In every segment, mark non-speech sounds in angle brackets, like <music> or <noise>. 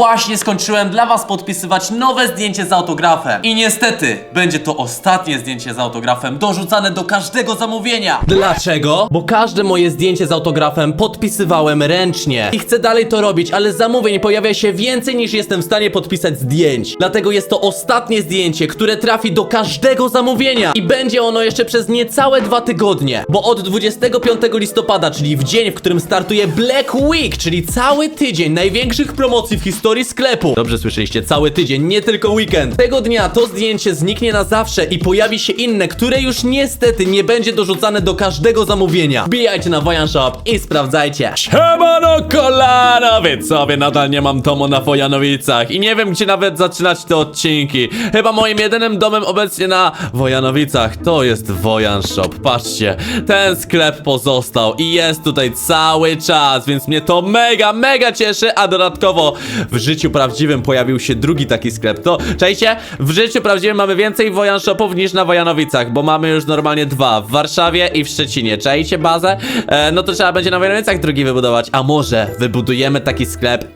właśnie skończyłem dla was podpisywać nowe zdjęcie z autografem. I niestety, będzie to ostatnie zdjęcie z autografem dorzucane do każdego zamówienia. Dlaczego? Bo każde moje zdjęcie z autografem podpisywałem ręcznie. I chcę dalej to robić, ale zamówień pojawia się więcej niż jestem w stanie podpisać zdjęć. Dlatego jest to ostatnie zdjęcie, które trafi do każdego zamówienia. I będzie ono jeszcze przez niecałe dwa tygodnie. Bo od 25 listopada, czyli w dzień, w którym startuje Black Week, czyli cały tydzień największych promocji w historii sklepu. Dobrze słyszeliście, cały tydzień, nie tylko weekend. Tego dnia to zdjęcie zniknie na zawsze i pojawi się inne, które już niestety nie będzie dorzucane do każdego zamówienia. Wbijajcie na Wojan Shop i sprawdzajcie. Siemano kolano, widzowie, nadal nie mam domu na Wojanowicach i nie wiem gdzie nawet zaczynać te odcinki. Chyba moim jedynym domem obecnie na Wojanowicach to jest Wojan Shop. Patrzcie, ten sklep pozostał i jest tutaj cały czas, więc mnie to mega, mega cieszy, a dodatkowo w życiu prawdziwym pojawił się drugi taki sklep. To, czajcie, w życiu prawdziwym mamy więcej Wojan Shopów niż na Wojanowicach, bo mamy już normalnie dwa, w Warszawie i w Szczecinie. Czajcie bazę? E, no to trzeba będzie na Wojanowicach drugi wybudować, a może wybudujemy taki sklep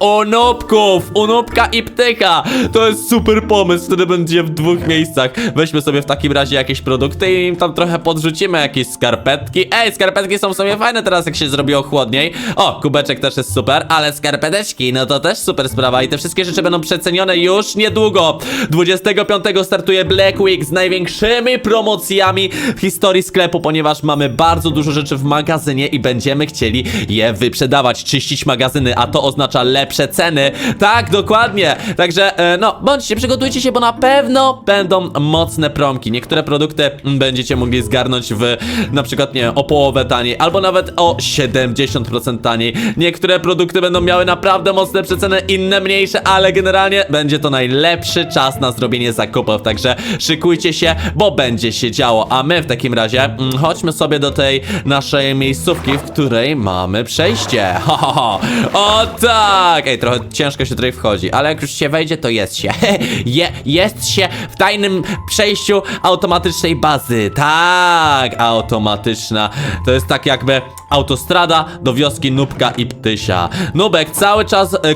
u nubka i ptyka. To jest super pomysł, który będzie w dwóch miejscach. Weźmy sobie w takim razie jakieś produkty i im tam trochę podrzucimy jakieś skarpetki. Ej, skarpetki są w sumie fajne teraz, jak się zrobiło chłodniej. O, kubeczek też jest super, ale skarpeteczki, no to też super sprawa i te wszystkie rzeczy będą przecenione już niedługo. 25 startuje Black Week z największymi promocjami w historii sklepu, ponieważ mamy bardzo dużo rzeczy w magazynie i będziemy chcieli je wyprzedawać, czyścić magazyny, a to oznacza lepsze ceny. Tak, dokładnie. Także, e, no, bądźcie, przygotujcie się, bo na pewno będą mocne promki. Niektóre produkty będziecie mogli zgarnąć w na przykład, nie o połowę taniej, albo nawet o 70% taniej. Niektóre produkty będą miały naprawdę mocne przeceny, inne mniejsze, ale generalnie będzie to najlepszy czas na zrobienie zakupów, także szykujcie się, bo będzie się działo. A my w takim razie mm, chodźmy sobie do tej naszej miejscówki, w której mamy przejście. <laughs> Ho, ho, ho. O tak! Ej, trochę ciężko się tutaj wchodzi, ale jak już się wejdzie, to jest się. <laughs> Je, jest się w tajnym przejściu automatycznej bazy. Tak, automatyczna. To jest tak jakby autostrada do wioski Nubka i Ptysia. Nubek cały czas e,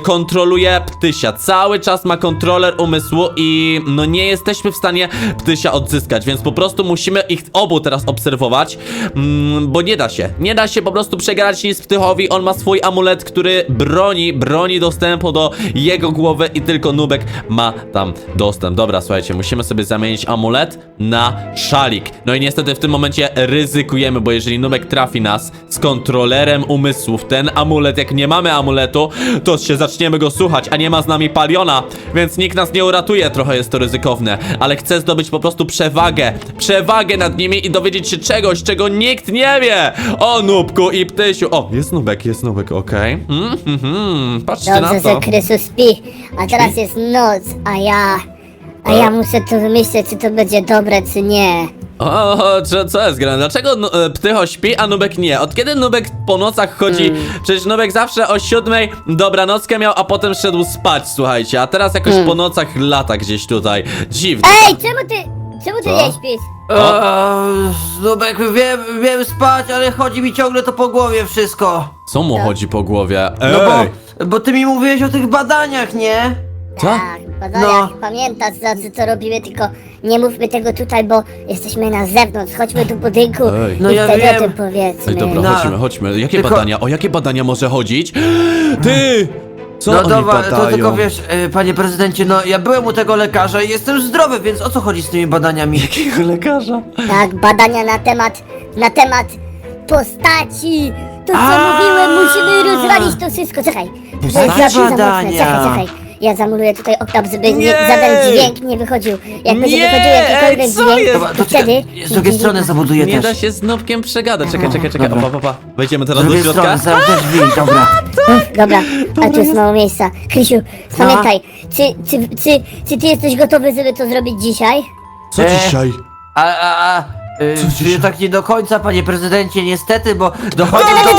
kontroluje Ptysia, cały czas ma kontroler umysłu i no nie jesteśmy w stanie Ptysia odzyskać, więc po prostu musimy ich obu teraz obserwować, mm, bo nie da się, nie da się po prostu przegrać nic Ptychowi, on ma swój amulet, który broni, broni dostępu do jego głowy i tylko Nubek ma tam dostęp. Dobra, słuchajcie, musimy sobie zamienić amulet na szalik. No i niestety w tym momencie ryzykujemy, bo jeżeli Nubek trafi nas z kontrolerem umysłów, ten amulet, jak nie mamy amuletu, to się zaczniemy go słuchać, a nie ma z nami paliona, więc nikt nas nie uratuje, trochę jest to ryzykowne, ale chcę zdobyć po prostu przewagę, przewagę nad nimi i dowiedzieć się czegoś, czego nikt nie wie. O Nubku i Ptysiu. O, jest Nubek, jest Nubek, okej. Mm, mm, mm, patrzcie Dobrze, na że to. Krysu śpi, a teraz jest noc, a ja... A ja muszę tu wymyśleć, czy to będzie dobre, czy nie. O, co, co jest grane? Dlaczego nu- e, Ptycho śpi, a Nubek nie? Od kiedy Nubek po nocach chodzi? Hmm. Przecież Nubek zawsze o siódmej dobranockę miał, a potem szedł spać, słuchajcie. A teraz jakoś Hmm. po nocach lata gdzieś tutaj. Dziwne. Ej, czemu ty... Czemu ty Co? nie śpisz? Eee, Zubek, wiem, wiem spać, ale chodzi mi ciągle to po głowie wszystko. Co mu chodzi po głowie? Ej! No bo, bo ty mi mówiłeś o tych badaniach, nie? Co? Tak, badaniach, No. pamiętasz, za co to robimy, tylko nie mówmy tego tutaj, bo jesteśmy na zewnątrz. Chodźmy do budynku Ej. i No ja wtedy wiem. o tym powiedzmy. Ej, dobra, No. chodźmy, chodźmy. Jakie Tylko- badania? O jakie badania może chodzić? <gasps> Ty! Co no oni dobra, to badają? tylko wiesz, e, panie prezydencie, no ja byłem u tego lekarza i jestem zdrowy, więc o co chodzi z tymi badaniami? Jakiego lekarza? Tak, badania na temat... na temat postaci. To co A. mówiłem, musimy rozwalić to wszystko. Czekaj, to jest Postaci? za, za mocne. Badania. Czekaj, czekaj. Ja zamuluję tutaj oktab, żeby nie, Nie. żaden dźwięk nie wychodził. Jak będzie Nie, wychodził jakikolwiek ej, co dźwięk, jest? Dobra, to to wtedy... czekaj, z drugiej strony zabuduję Nie da też. się z Nubkiem przegadać. Czekaj, czekaj, czekaj. Dobra. O, pa, pa, pa. Wejdziemy Z teraz do drugiej środka. strony, zamknę drzwi, dobra. Uf, Dobra, a tu jest mało miejsca. Krysiu, pamiętaj, czy, czy, czy, czy ty jesteś gotowy, żeby to zrobić dzisiaj? Co E, dzisiaj? A, a, a, y, dzisiaj? czy tak nie do końca, panie prezydencie, niestety, bo dochodzi do...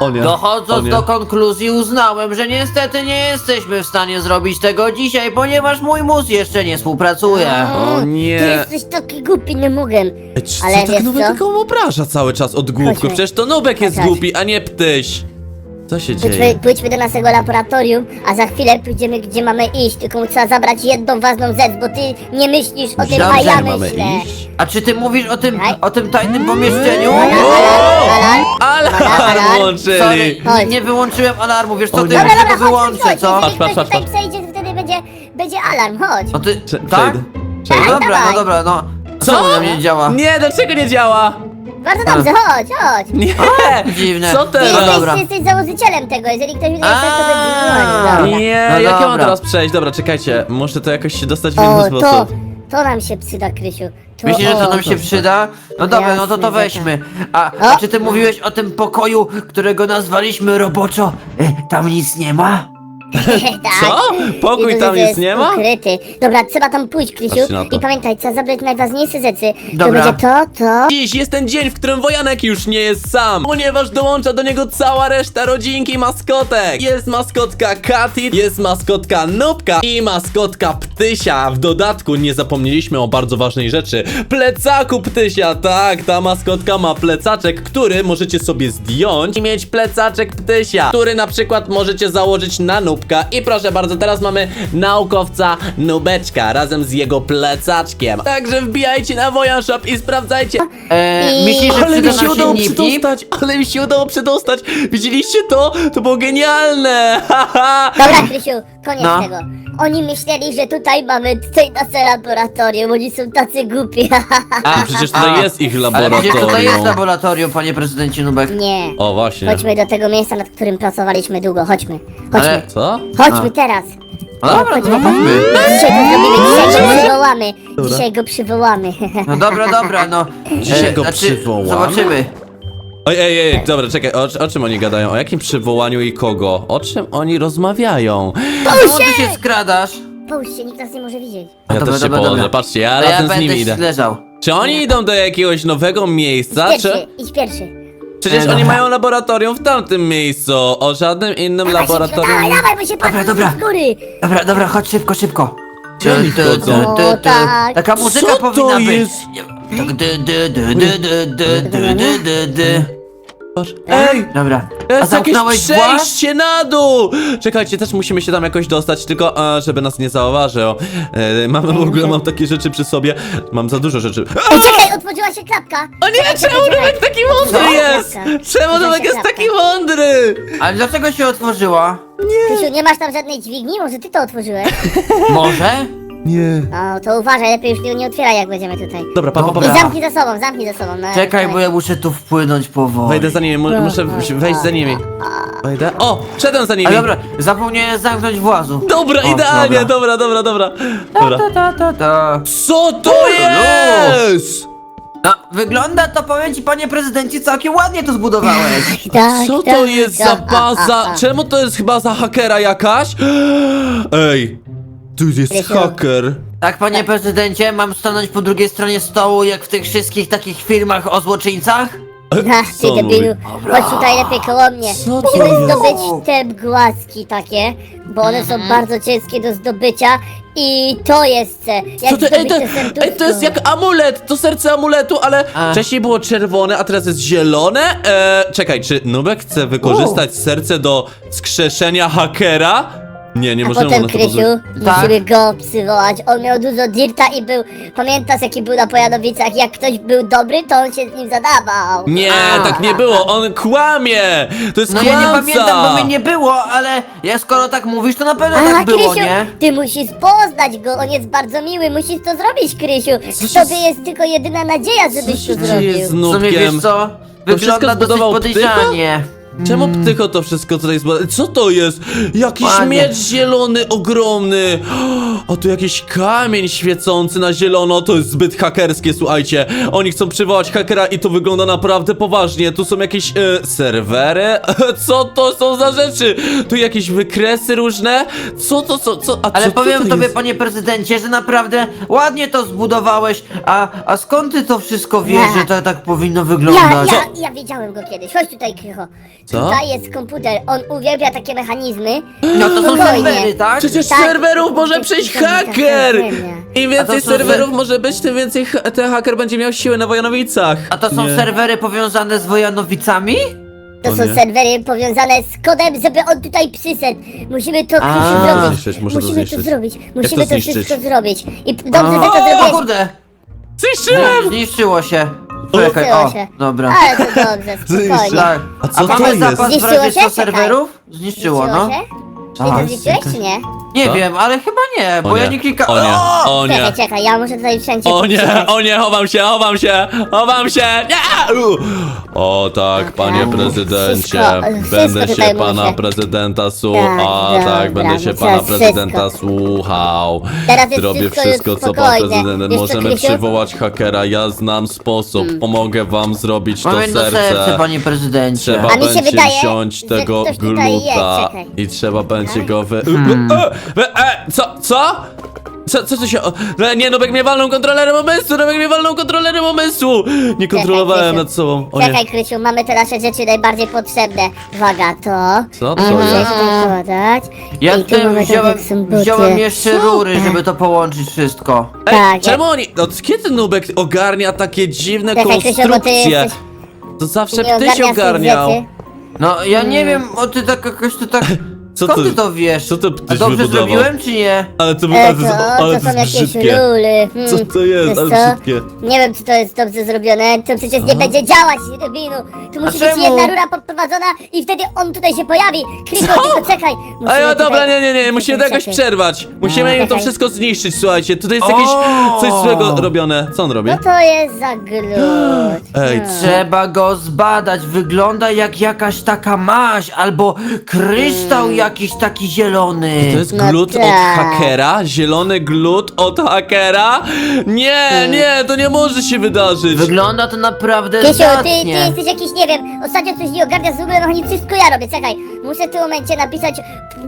O nie. o Dochodząc nie. do konkluzji uznałem, że niestety nie jesteśmy w stanie zrobić tego dzisiaj, ponieważ mój mózg jeszcze nie współpracuje. O nie. Ty jesteś taki głupi, nie mogę. Ej, czy- Ale co tak wiesz Nubek co? taką obraża cały czas od głupków? Chodźmy. Przecież to Nubek jest Chodź. głupi, a nie Ptyś. Co się Pójdźmy, dzieje? pójdźmy do naszego laboratorium, a za chwilę pójdziemy gdzie mamy iść, tylko trzeba zabrać jedną ważną rzecz, bo ty nie myślisz o tym, a ja mamy myślę. iść? A czy ty mówisz o tym, o tym tajnym pomieszczeniu? Alarm, alarm, alarm. Alarm Alarm. włączyli! Chodź. nie wyłączyłem alarmu, wiesz co, O ty nie. ja Dobra, się dobra, go chodź, wyłączę, chodź, co? chodź. Patrz, Jeżeli patrz, ktoś patrz, tutaj przejdzie, to wtedy będzie, będzie alarm, chodź. No ty, Prze- tak? przejdę. Przejdę. dobra, dawaj. no dobra, no. Co? Czemu na mnie nie działa? Nie, dlaczego nie działa? Bardzo dobrze, chodź, chodź. Nie! dziwne. Co Ty teraz? Jesteś, dobra. jesteś założycielem tego, jeżeli ktoś nie chce, to A. będzie dzwonił. Nie, No jak ja mam dobra. teraz przejść? Dobra, czekajcie, muszę to jakoś się dostać w O, inny to, sposób. to nam się przyda, Krysiu. To, Myślisz, że to o, nam się przyda? No dobra, no to to Jasne, weźmy. A, a O. czy ty mówiłeś o tym pokoju, którego nazwaliśmy roboczo? E, tam nic nie ma? <laughs> tak. Co? Pokój tam jest nie ma? Ukryty. Dobra, trzeba tam pójść, Krysiu. Patrzcie na to. I pamiętaj, trzeba zabrać najważniejsze rzeczy. Dobra. To będzie to, to. Dziś jest ten dzień, w którym Wojanek już nie jest sam, ponieważ dołącza do niego cała reszta rodzinki maskotek. Jest maskotka Katy, jest maskotka Nubka i maskotka Ptysia. W dodatku nie zapomnieliśmy o bardzo ważnej rzeczy. Plecaku Ptysia, tak, ta maskotka ma plecaczek, który możecie sobie zdjąć i mieć plecaczek Ptysia, który na przykład możecie założyć na Nubka. I proszę bardzo, teraz mamy naukowca Nubeczka razem z jego plecaczkiem. Także wbijajcie na Wojan Shop i sprawdzajcie. E, I- myślisz, że Ale mi się udało silniki? przedostać, ale mi się udało przedostać. Widzieliście to? To było genialne. haha. Dobra, Krysiu, koniec No. tego. Oni myśleli, że tutaj mamy tutaj nasze laboratorium. Oni są tacy głupi. A przecież tutaj jest ich Ale przecież tutaj jest laboratorium. laboratorium, panie prezydencie Nubek. Nie. O właśnie. Chodźmy do tego miejsca, nad którym pracowaliśmy długo. Chodźmy. Chodźmy. Ale- Co? Chodźmy A. teraz. No dobra, to chodźmy. Dzisiaj to zrobimy, dzisiaj go przywołamy. Dzisiaj go przywołamy. No dobra, dobra, no. Dzisiaj go przywołamy? Zobaczymy. Oj, ej, ej, dobra, czekaj, o, o czym oni gadają? O jakim przywołaniu i kogo? O czym oni rozmawiają? Czemu ty się skradasz? Połóż się, nikt nas nie może widzieć. Ja Dobra, też się dobra, położę, dobra. patrzcie, ja A ja razem z będę nimi idę. leżał. Czy oni idą do jakiegoś nowego miejsca, Pierwszy, czy... idź pierwszy. Przecież E, oni dobra. mają laboratorium w tamtym miejscu, o żadnym innym Dawaj, laboratorium... Dawaj, dawaj, bo się patrzy dobra. z góry. Dobra, dobra, chodź szybko, szybko. Gdzie oni chodzą? O, tak. Taka muzyka Co to powinna być. jest? Tak dy, dy, dy, dy, dy, dy, dy, dy, dy, dy. Patrz, Ej! Dobra. A jest jakieś zamknąłeś przejście na dół! Czekajcie, też musimy się tam jakoś dostać, tylko e, żeby nas nie zauważył. E, mamy w ogóle, mam takie rzeczy przy sobie. Mam za dużo rzeczy. A, czekaj, otworzyła się klapka. o nie, czemu Nubek taki mądry jest? Czemu Nubek jest taki mądry? Ale dlaczego się otworzyła? Krysiu, nie masz tam żadnej dźwigni? Może ty to otworzyłeś? Może? Nie. No, to uważaj, lepiej już tego nie otwieraj, jak będziemy tutaj. Dobra, pa, pa, pa. I Dobra. zamknij za sobą, zamknij za sobą. No, Czekaj, tak. bo ja muszę tu wpłynąć powoli. Wejdę za nimi, mu, muszę wejść za nimi. Wejdę. O, wszedłem za nimi. A dobra, zapomniałem zamknąć włazu. Dobra, O, idealnie, dobra, dobra, dobra. Dobra. Ta, ta, ta, ta. Co to jest? No, wygląda to, powiem ci, panie prezydencie, całkiem ładnie to zbudowałeś. Tak, Co to tak, jest tak. za A, a, baza? a. Czemu to jest chyba za hakera jakaś? Ej, tu jest Rysiu. haker. Tak, panie prezydencie, mam stanąć po drugiej stronie stołu, jak w tych wszystkich takich filmach o złoczyńcach? Ach, ty Co on debilu, chodź tutaj lepiej koło mnie. Co to Musimy jest? zdobyć te głaski takie, bo one są bardzo ciężkie do zdobycia i to jest C. Jak Co to, ej, zdobyć to, serduszko? ej, to jest jak amulet, to serce amuletu, ale A. wcześniej było czerwone, a teraz jest zielone? E, czekaj, czy Nubek chce wykorzystać serce do skrzeszenia hakera? Nie, nie A możemy potem, na to Krysiu, pozwolić. Tak. musimy go przywołać. On miał dużo dirta i był... Pamiętasz, jaki był na Pojanowicach? Jak ktoś był dobry, to on się z nim zadawał. Nie, A. tak nie było, on kłamie! To jest No kłamca! ja nie pamiętam, bo mnie nie było, ale ja skoro tak mówisz, to na pewno tak było, Krysiu, nie? ty musisz poznać go, on jest bardzo miły, musisz to zrobić, Krysiu. Co W się tobie jest tylko jedyna nadzieja, żebyś się to dzieje zrobił. z W sumie Nubkiem? wiesz co? To wszystko Wygląda dosyć zbudował podejrzanie. Czemu Ptycho to wszystko tutaj zbudował? Co to jest? Jakiś Ładnie. miecz zielony, ogromny! O, tu jakiś kamień świecący na zielono, to jest zbyt hakerskie, słuchajcie. Oni chcą przywołać hakera i to wygląda naprawdę poważnie. Tu są jakieś e, serwery? <laughs> Co to są za rzeczy? Tu jakieś wykresy różne? Co to, co, co? A Ale co powiem tutaj tobie, jest? panie prezydencie, że naprawdę ładnie to zbudowałeś, a, a skąd ty to wszystko wiesz, Nie. że to tak powinno Ja, wyglądać? ja, ja widziałem go kiedyś. Chodź tutaj, Krycho. Co? Tutaj jest komputer. On uwielbia takie mechanizmy. No to są Spokojnie. serwery, tak? Przecież z Tak, serwerów może to- przyjść to- to- to- haker! to- Im A więcej to są serwerów może być, tym więcej ha- ten haker będzie miał siłę na Wojanowicach. A to są Nie. serwery powiązane z Wojanowicami? To O są nie. serwery powiązane z kodem, żeby on tutaj przyszedł. Musimy to A. Krzysiu zrobić. Zniszczyć, muszę to Musimy to zniszczyć. zrobić. Musimy to to, zniszczyć? wszystko zrobić. I dobrze, że to O, zrobiłeś. kurde! Zniszczyłem! Zniszczyło się. Czekaj, Zniszczyło o, się. dobra. Ale to dobrze, <laughs> spokojnie. Tak. A co to mamy jest? zapas Zniszczyło się? 20 Czekaj. serwerów? Zniszczyło, no. się? Tak. to zniszczyłeś czy nie? Nie Co? wiem, ale chyba nie, bo O ja nie, nie klikałem. o nie, o nie. Czekaj, czekaj, ja muszę tutaj wszędzie O nie, o nie, chowam się, chowam się, chowam się, nie! U. O tak, panie Dobra. prezydencie, Wszystko- wszystko będę tutaj się pana muszę. prezydenta słuchał, Tak, tak, dobra, będę się no pana teraz prezydenta wszystko. słuchał. Teraz jest Zrobię wszystko wszystko, co pan spokojne. prezydent, co, możemy Krysiu? przywołać hakera, ja znam sposób, Hmm. pomogę wam zrobić to Mam jedno serce, serce. panie prezydencie. Trzeba A mi się będzie wydaje, wziąć że tego ktoś tutaj jest, gluta czekaj. i trzeba będzie go wy... Hmm. E, e, co? Co? Co, co tu się... o, e, Nie, Nubek mnie walną kontrolerem umysłu! Nubek mnie walną kontrolerem umysłu! Nie kontrolowałem nad sobą. O nie. Czekaj, Krysiu, mamy te nasze rzeczy najbardziej potrzebne. Uwaga, to. Co to Możesz jest? podać. Ja I tu mamy wziąłem, jak są buty. wziąłem jeszcze rury, żeby to połączyć wszystko. Ej, Tak, czemu oni... Od kiedy Nubek ogarnia takie dziwne Czekaj, Krysiu, bo ty konstrukcje? jesteś... To zawsze nie ogarniasz tych ogarniał. rzeczy. No, ja nie wiem, o ty tak jakoś to tak... <laughs> Co Skąd ty- ty to wiesz? co ty A dobrze wybudował? zrobiłem, czy nie? Ale to, E, ale to, to, ale to to są jest jakieś brzydkie. luly. Hmm. Co to jest? Wiesz Ale co? brzydkie. Nie wiem, czy to jest dobrze zrobione. To przecież nie będzie działać, Rubinu. Tu musi być czemu? jedna rura podprowadzona i wtedy on tutaj się pojawi. Kryko, tylko czekaj. Musimy Ej, o dobra, tutaj- nie, nie, nie, musimy to jakoś Czekaj. przerwać. Musimy im to Czekaj. wszystko zniszczyć, słuchajcie. Tutaj jest jakieś O! coś złego robione. Co on robi? No to jest za. <gasps> Ej, Trzeba go zbadać, wygląda jak jakaś taka maź, albo kryształ jakiś taki zielony. To jest No glut od tak. hakera? Zielony glut od hakera? Nie, nie, to nie może się wydarzyć. Wygląda to naprawdę Krysiu, ty, ty jesteś jakiś, nie wiem, ostatnio coś nie ogarnia z ogóle mechanizmu, wszystko ja robię, czekaj. Muszę w tym momencie napisać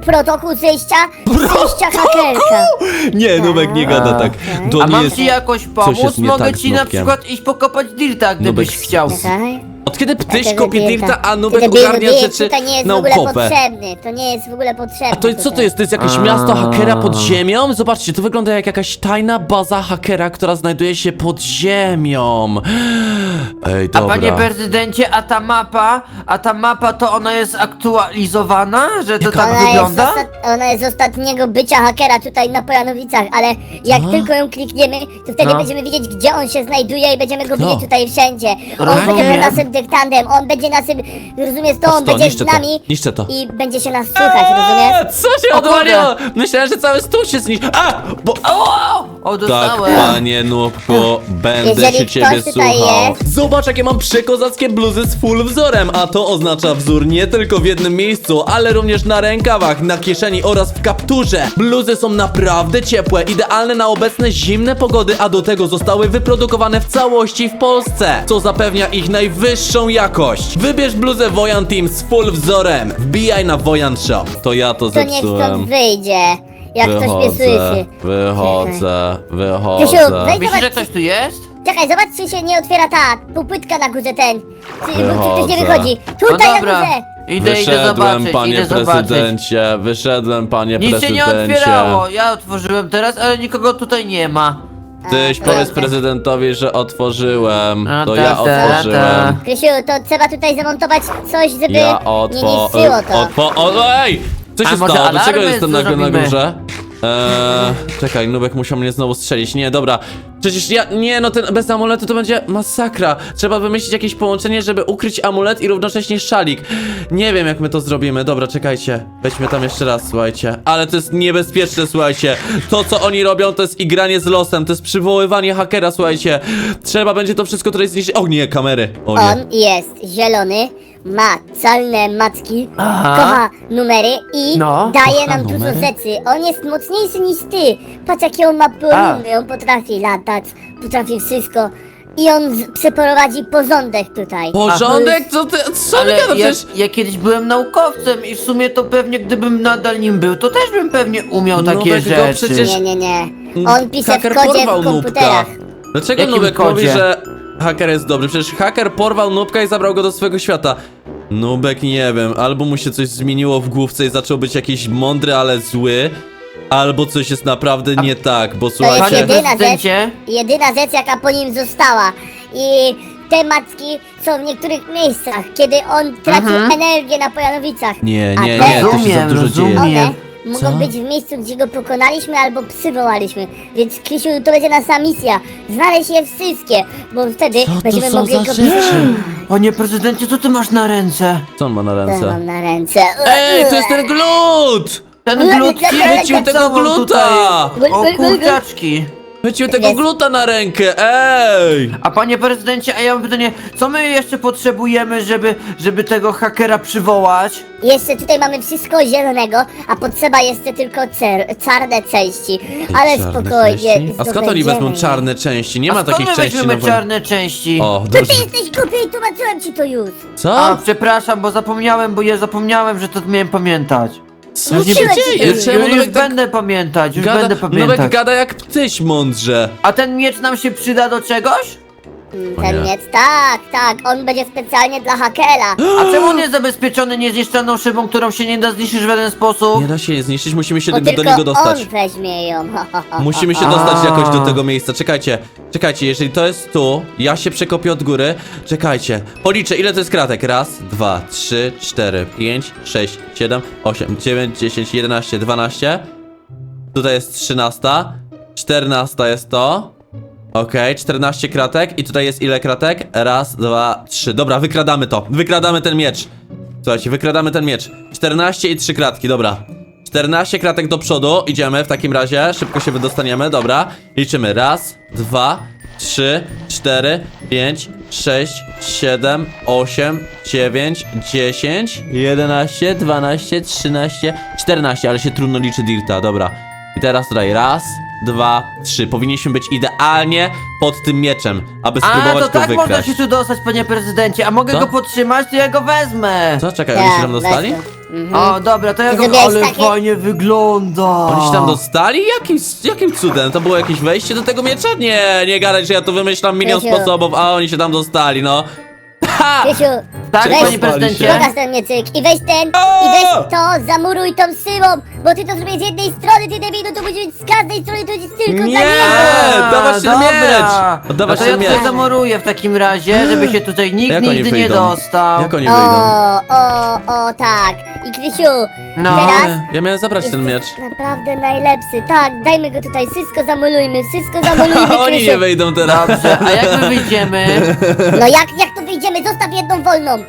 protokół zejścia, zejścia hakerka. Nie, Nubek nie gada tak. To A nie mam jest... ci jakoś pomóc? jest nie Mogę tak z ci na Nubkiem. przykład iść pokopać dirta, gdybyś Nubek- chciał. Czekaj. Od kiedy ptyś kopie dirta, a Nubek ogarnia rzeczy tutaj nie jest w ogóle potrzebny, to nie jest w ogóle potrzebne. A to, co to tutaj. jest? To jest jakieś A. miasto hakera pod ziemią? Zobaczcie, to wygląda jak jakaś tajna baza hakera, która znajduje się pod ziemią. Ej, A dobra. panie prezydencie, a ta mapa, a ta mapa to ona jest aktualizowana, że to tak Ona jest, wygląda? ostat- ona jest z ostatniego bycia hakera tutaj na Pojanowicach, ale jak Co? tylko ją klikniemy, to wtedy No. będziemy widzieć, gdzie on się znajduje i będziemy go Kto? widzieć tutaj wszędzie. On Rozumiem. będzie dyktandem, on będzie naszym, rozumiesz to, Patrz on to, będzie niszczę z to, nami niszczę to. i będzie się nas słuchać, rozumiesz? Eee, Co się O odwaliło? Myślałem, że cały stół się zniszczy. A! Bo... O, Tak, dostałem. panie Nubku, będę Jeżeli się ciebie ktoś tutaj słuchał. jest- Zobacz, jakie mam przekozackie bluzy z full wzorem, a to oznacza wzór nie tylko w jednym miejscu, ale również na rękawach, na kieszeni oraz w kapturze. Bluzy są naprawdę ciepłe, idealne na obecne zimne pogody, a do tego zostały wyprodukowane w całości w Polsce, co zapewnia ich najwyższą jakość. Wybierz bluzę Wojan Team z full wzorem. Wbijaj na Wojan Shop. To ja to To niech stąd zepsułem. wyjdzie, jak ktoś mnie słyszy. wychodzę, wychodzę. Wejdź Myślisz, że zobacz, ktoś tu jest? czekaj, zobacz czy się nie otwiera ta półpytka na górze ten, czy, bo ktoś nie wychodzi. No Tutaj na dobra. górze! Idę, idę Wyszedłem, zobaczyć, panie idę zobaczyć. prezydencie, wyszedłem, panie Nic się prezydencie. nie otwierało, ja otworzyłem teraz, ale nikogo tutaj nie ma. Tyś powiedz prezydentowi, że otworzyłem. A, To ta, ja ta, otworzyłem. ta. Krysiu, to trzeba tutaj zamontować coś, żeby Ja nie otwo... niszczyło to. Otwo... O, ej! Co A się może stało? Dlaczego alarmy jestem na, na zrobimy? górze? Eee, czekaj, Nubek musiał mnie znowu strzelić. Nie, dobra. Przecież ja. Nie, no ten bez amuletu to będzie masakra. Trzeba wymyślić jakieś połączenie, żeby ukryć amulet i równocześnie szalik. Nie wiem, jak my to zrobimy. Dobra, czekajcie. Weźmy tam jeszcze raz, słuchajcie. Ale to jest niebezpieczne, słuchajcie. To, co oni robią, to jest igranie z losem. To jest przywoływanie hakera, słuchajcie. Trzeba będzie to wszystko tutaj zniszczyć. O nie, kamery. O nie. On jest zielony, ma calne macki, Aha. kocha numery i No. daje Kocha nam dużo numery? rzeczy. On jest mocniejszy niż ty. Patrz jakie on ma pioruny, on potrafi latać, potrafi wszystko. I on z- przeprowadzi porządek tutaj. Porządek? Co ty. Co Ale wy gadasz? ja, Przecież. ja kiedyś byłem naukowcem i w sumie to pewnie gdybym nadal nim był, to też bym pewnie umiał No takie tak, tylko rzeczy. przecież- Nie, nie, nie. On pisze w kodzie porwał w komputerach. Nubka. Dlaczego Jakim Nubek kodzie? mówi, że haker jest dobry? Przecież haker porwał Nubka i zabrał go do swojego świata. Nubek nie wiem, albo mu się coś zmieniło w główce i zaczął być jakiś mądry, ale zły, albo coś jest naprawdę nie tak, bo jest słuchajcie... Panie jedyna rzecz, prezydencie, jedyna rzecz jaka po nim została. I te macki są w niektórych miejscach, kiedy on traci energię na Pojanowicach. Nie, A nie, te- nie, to się za Rozumiem, dużo dzieje. rozumiem. Mogą być w miejscu, gdzie go pokonaliśmy albo psy wołaliśmy. Więc Krzysiu, to będzie nasza misja. Znaleźć je wszystkie, bo wtedy Co to będziemy są mogli za go rzeczy? Panie <gasps> prezydencie, co ty masz na ręce? Co on ma na Co ręce? mam na ręce? Ej, to jest ten glut! Ten Glut, chwycił glut, tego glut, gluta! glut. O kurczaczki! Chwycił tego Jest. gluta na rękę, ej! A panie prezydencie, a ja mam pytanie, co my jeszcze potrzebujemy, żeby, żeby tego hakera przywołać? Jeszcze tutaj mamy wszystko zielonego, a potrzeba jeszcze tylko cer, czarne części. Ale Czarne spokojnie. części? A skąd oni zdobędziemy wezmą je. czarne części? Nie a ma skąd takich my części weźmiemy na wol- czarne części? O, To ty dobrze. jesteś głupi i tłumaczyłem ci to już. A, Co? przepraszam, bo zapomniałem, bo ja zapomniałem, że to miałem pamiętać. Co Już się nie- dzieje? Już, Czemu już tak będę pamiętać, już gada? będę pamiętać. Gada jak ptyś mądrze. A ten miecz nam się przyda do czegoś? Mm, O Ten nie. miecz, tak, tak, on będzie specjalnie dla hakera. <gasps> A czemu on jest zabezpieczony niezniszczalną szybą, którą się nie da zniszczyć w żaden sposób? Nie da się je zniszczyć, musimy się Bo do, do tylko niego dostać. on weźmie ją. <laughs> Musimy się dostać jakoś do tego miejsca. Czekajcie, czekajcie, jeżeli to jest tu, ja się przekopię od góry. Czekajcie, policzę, ile to jest kratek? Raz, dwa, trzy, cztery, pięć, sześć, siedem, osiem, dziewięć, dziesięć, jedenaście, dwanaście. Tutaj jest trzynasta, czternasta jest to. Okej, 14 kratek i tutaj jest ile kratek? Raz, dwa, trzy. Dobra, wykradamy to. Wykradamy ten miecz. Słuchajcie, wykradamy ten miecz. 14 i 3 kratki, dobra. 14 kratek do przodu, idziemy w takim razie, szybko się wydostaniemy, dobra. Liczymy, raz, dwa, trzy, cztery, pięć, sześć, siedem, osiem, dziewięć, dziesięć, jedenaście, dwanaście, trzynaście, czternaście, ale się trudno liczy Dirta, dobra. I teraz tutaj raz, dwa, trzy. Powinniśmy być idealnie pod tym mieczem, aby A, spróbować to go tak można wykraść. się tu dostać, panie prezydencie, a mogę Co? go podtrzymać, to ja go wezmę. Co? Czekaj, oni się tam dostali? O, dobra, to ja go... zrobiłeś Ale takie- fajnie wygląda. Oni się tam dostali? Jakim, jakim cudem? To było jakieś wejście do tego miecza? Nie, nie gadaj, że ja tu wymyślam milion Krysiu. sposobów, a oni się tam dostali, no. Krzysiu, Tak, weź, panie prezydencie? pokaż ten miecyk i weź ten, i weź to, zamuruj tą szybą, bo ty to zrobisz z jednej strony, ty debilu, to będzie być z każdej strony, to jest tylko Nie! dla niego. Dawać ten dobra. miecz! Oddawać no to ten ja tutaj miecz. zamoruję w takim razie, żeby się tutaj nikt Jak oni nigdy nie wyjdą? dostał. Jak oni wyjdą? O, o, o, tak. I Krzysiu, No. teraz Ja miałem zabrać ten miecz. naprawdę najlepszy. Tak, dajmy go tutaj, wszystko zamulujmy, wszystko <laughs> zamulujmy, Oni nie Krzysiu. wyjdą teraz. Dobrze, a jak my wyjdziemy? No jak, jak to wyjdziemy? Zostaw jedną wolną.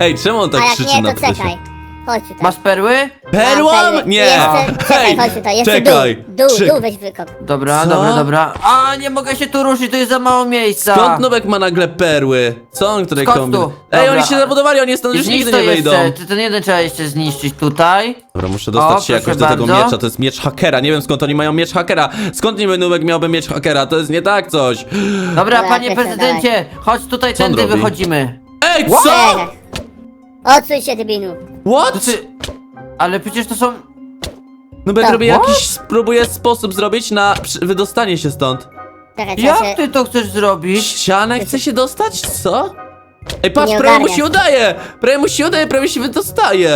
Ej, czemu on tak A jak krzyczy nie, na to czekaj. Chodź tutaj. Masz perły? Perłam? Mam Nie! Jeszcze, czekaj, Hej, chodź tutaj, jeszcze czekaj! dół, dół, dół weź wykop. Dobra, Co? dobra, dobra. A, nie mogę się tu ruszyć, to jest za mało miejsca. Skąd Nubek ma nagle perły? Co on tutaj Skąd kombinuje? Ej, Dobra. oni się zabudowali, oni stąd już Zniszcz nigdy to nie wyjdą. jeszcze, ty ten jeden trzeba jeszcze zniszczyć tutaj. Dobra, muszę dostać O, się jakoś do tego bardzo. miecza, to jest miecz hakera, nie wiem skąd oni mają miecz hakera. Skąd niby Nubek miałby miecz hakera? To jest nie tak coś. Dobra, Dobra, panie prezydencie, chodź tutaj, on tędy robi? wychodzimy. Ej, co? Odsuń się, debinu. What? Ale przecież to są... Nubek Tak. robi What? jakiś, próbuje sposób zrobić na przy- wydostanie się stąd. Czekaj, trzeba się... Jak ty to chcesz zrobić? Ścianę chce się dostać? Co? Ej, patrz, Nie prawie mu się udaje! Prawie mu się udaje, prawie się wydostaje!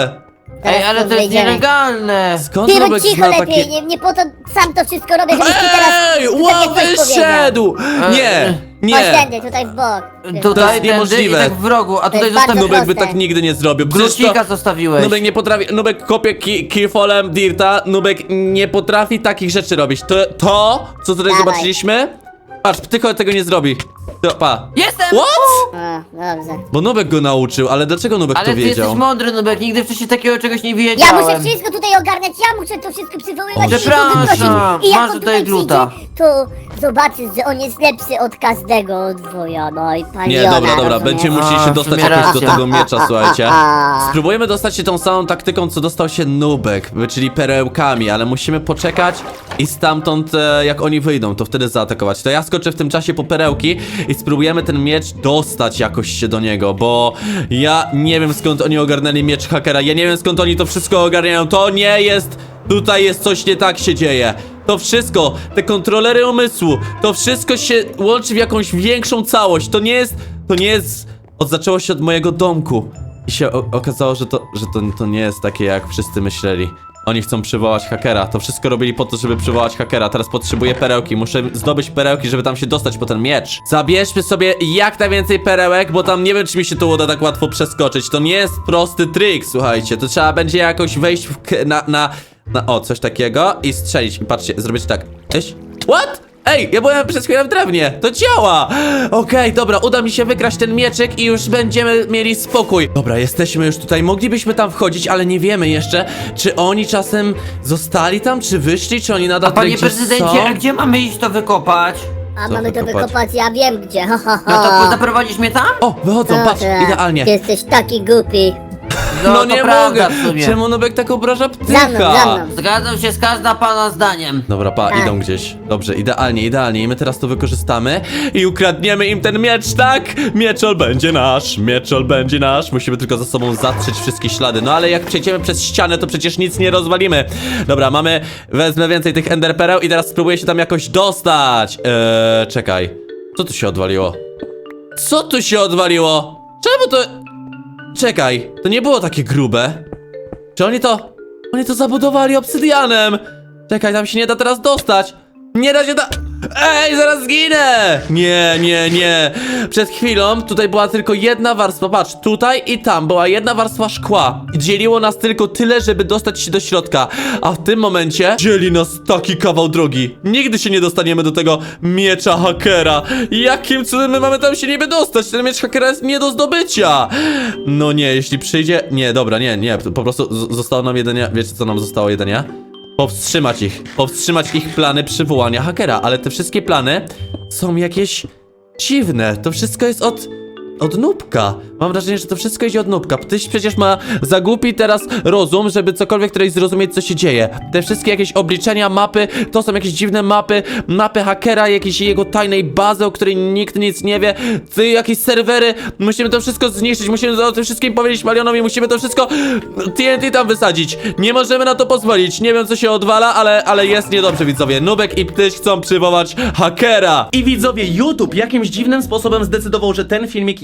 Teraz Ej, ale stąd to jest wyjdziemy. nielegalne. Skąd Ty, bo Nubek cicho zna lepiej, takie... nie, nie po to sam to wszystko robię, żebyś ty teraz... Ej, takie coś wyszedł! Nie, Chodź nie! tędy, tutaj w bok. Tutaj, To jest tędy i niemożliwe. tak w rogu, a tutaj jest bardzo. Nubek by proste. tak nigdy nie zrobił. Przecież to... Zostawiłeś. Nubek nie potrafi, Nubek kopie ki, killfallem Dirta, Nubek nie potrafi takich rzeczy robić. To, to co tutaj Dawaj. zobaczyliśmy, patrz, tylko tego nie zrobi. To, pa. Jestem! What? O, dobrze. Bo Nubek go nauczył, ale dlaczego Nubek Ale to ty jesteś mądry, Nubek, nigdy wcześniej takiego czegoś nie Ja wiedziałem. muszę wszystko tutaj ogarniać, ja muszę to wszystko przywoływać i przepraszam. I jak masz on tutaj tutaj gluta. przyjdzie, to zobaczysz, że on jest lepszy od każdego odwoja, no i paliona, Nie, dobra, dobra, rozumiesz? będziemy musieli A, się w dostać sumie jakoś do racja. tego miecza, słuchajcie. A. Spróbujemy dostać się tą samą taktyką, co dostał się Nubek, czyli perełkami, ale musimy poczekać i stamtąd, e, jak oni wyjdą, to wtedy zaatakować. To ja skoczę w tym czasie po perełki i spróbujemy ten miecz dostać jakoś się do niego, bo ja nie wiem skąd oni ogarnęli miecz hakera, ja nie wiem skąd oni to wszystko ogarniają, to nie jest, tutaj jest coś nie tak się dzieje. To wszystko, te kontrolery umysłu, to wszystko się łączy w jakąś większą całość. To nie jest, to nie jest, od, zaczęło się od mojego domku. I się okazało, że, to, że to, to nie jest takie, jak wszyscy myśleli. Oni chcą przywołać hakera. To wszystko robili po to, żeby przywołać hakera. Teraz potrzebuję perełki. Muszę zdobyć perełki, żeby tam się dostać po ten miecz. Zabierzmy sobie jak najwięcej perełek, bo tam nie wiem, czy mi się to uda tak łatwo przeskoczyć. To nie jest prosty trik, słuchajcie. To trzeba będzie jakoś wejść na, na, na... O, coś takiego i strzelić. I patrzcie, zrobić tak. Cześć. What? Ej, ja byłem przez chwilę w drewnie, to działa! Okej, dobra, uda mi się wygrać ten mieczyk i już będziemy mieli spokój. Dobra, jesteśmy już tutaj, moglibyśmy tam wchodzić, ale nie wiemy jeszcze, czy oni czasem zostali tam, czy wyszli, czy oni nadal panie tutaj gdzieś prezydencie, są? a gdzie mamy iść to wykopać? A Co mamy to wykopać? wykopać, ja wiem gdzie, ha, ha, No to zaprowadzisz mnie tam? O, wychodzą, patrz, Dobra, idealnie. Jesteś taki głupi. No, to nie prawda mogę, w sumie. czemu Nubek tak obraża ptycha? Za mną, za mną. Zgadzam się z każda pana zdaniem. Dobra, pa, Tak. idą gdzieś. Dobrze, idealnie, idealnie. I my teraz to wykorzystamy i ukradniemy im ten miecz, tak? Mieczol będzie nasz, mieczol będzie nasz. Musimy tylko za sobą zatrzeć wszystkie ślady. No ale jak przejdziemy przez ścianę, to przecież nic nie rozwalimy. Dobra, mamy, wezmę więcej tych enderpereł i teraz spróbuję się tam jakoś dostać. Eee, czekaj. Co tu się odwaliło? Co tu się odwaliło? Czemu to... Czekaj, to nie było takie grube. Czy oni to... Oni to zabudowali obsydianem! Czekaj, tam się nie da teraz dostać! Nie da się da... Ej, zaraz zginę! Nie, nie, nie. Przed chwilą tutaj była tylko jedna warstwa. Patrz, tutaj i tam była jedna warstwa szkła. I dzieliło nas tylko tyle, żeby dostać się do środka. A w tym momencie dzieli nas taki kawał drogi. Nigdy się nie dostaniemy do tego miecza hakera. Jakim cudem my mamy tam się niby dostać? Ten miecz hakera jest nie do zdobycia. No nie, jeśli przyjdzie... Nie, dobra, nie, nie. Po prostu zostało nam jedynie... Wiecie co nam zostało jedynie? Powstrzymać ich, powstrzymać ich plany przywołania hakera, ale te wszystkie plany są jakieś dziwne. To wszystko jest od. Od nubka. Mam wrażenie, że to wszystko idzie od nubka. Tyś przecież ma za głupi teraz rozum, żeby cokolwiek tutaj zrozumieć, co się dzieje. Te wszystkie jakieś obliczenia, mapy, to są jakieś dziwne mapy, mapy hakera, jakiejś jego tajnej bazy, o której nikt nic nie wie, ty, jakieś serwery. Musimy to wszystko zniszczyć, musimy o tym wszystkim powiedzieć Malionowi, musimy to wszystko TNT tam wysadzić. Nie możemy na to pozwolić. Nie wiem, co się odwala, ale, ale jest niedobrze, widzowie. Nubek i Ptyś chcą przywołać hakera. I widzowie, YouTube jakimś dziwnym sposobem zdecydował, że ten filmik